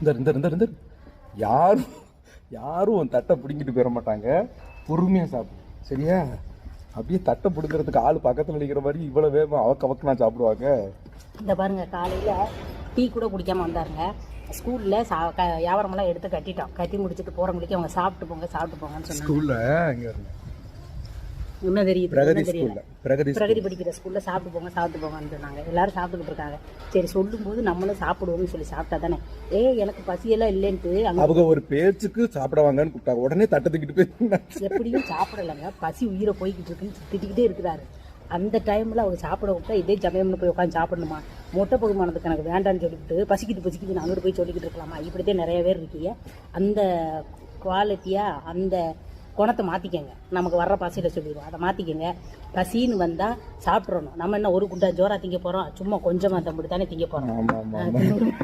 இந்த இந்த இந்த இந்த யாரும் யாரும் உன் தட்டை பிடிங்கிட்டு போயிட மாட்டாங்க. பொறுமையாக சாப்பிடு. சரியா? அப்படியே தட்டை பிடுங்கிறதுக்கு ஆள் பக்கத்தில் நிற்கிற மாதிரி இவ்வளோ வேகமாக அவக்க அவக்கனா சாப்பிடுவாங்க. இந்த பாருங்க காலையில் டீ கூட குடிக்காம வந்தாருங்க. ஸ்கூலில் சா க வியாபாரமெல்லாம் எடுத்து கட்டிட்டோம் கட்டி முடிச்சுட்டு போகிற முடிக்க அவங்க சாப்பிட்டு போங்க சாப்பிட்டு போங்கன்னு சொன்னாங்க. ஸ்கூலில் இங்கே இன்னும் தெரியுது? பிரகதி ஸ்கூலில் பிரகதி பிரகதி படிக்கிற ஸ்கூலில் சாப்பிட்டு போங்க சாப்பிட்டு போங்கன்னு சொன்னாங்க. எல்லாரும் சாப்பிட்டுக்கிட்டு இருக்காங்க. சரி சொல்லும்போது நம்மளும் சாப்பிடுவோம்னு சொல்லி சாப்பிட்டா தானே. ஏ எனக்கு பசியெல்லாம் இல்லைன்ட்டு அவங்க ஒரு பேச்சுக்கு சாப்பிட வாங்கன்னு கூப்பிட்டாங்க. உடனே தட்டை தூக்கிட்டு போய் எப்படியும் சாப்பிடலைங்க. பசி உயிரை போய்கிட்டு இருக்குன்னு திட்டிக்கிட்டே இருக்கிறாரு. அந்த டைமில் அவங்க சாப்பிட விட்டா இதே சமயம்னு போய் உட்காந்து சாப்பிடணுமா? மொட்டை பகுமானதுக்கு எனக்கு வேண்டான்னு சொல்லிவிட்டு பசிக்கிட்டு பசிக்கிட்டு நான் அங்கிட்டு போய் சொல்லிக்கிட்டு இருக்கலாமா? இப்படித்தான் நிறைய பேர் இருக்கீங்க. அந்த குவாலிட்டியாக அந்த குணத்தை மாற்றிக்கங்க நமக்கு வர்ற பசியில் சொல்லிடுவோம். அதை மாற்றிக்கங்க பசின்னு வந்தால் சாப்பிட்றணும். நம்ம என்ன ஒரு குண்டா ஜோரா திங்க போகிறோம் சும்மா கொஞ்சமாக தம்பிட்டு தானே திங்க போகிறோம்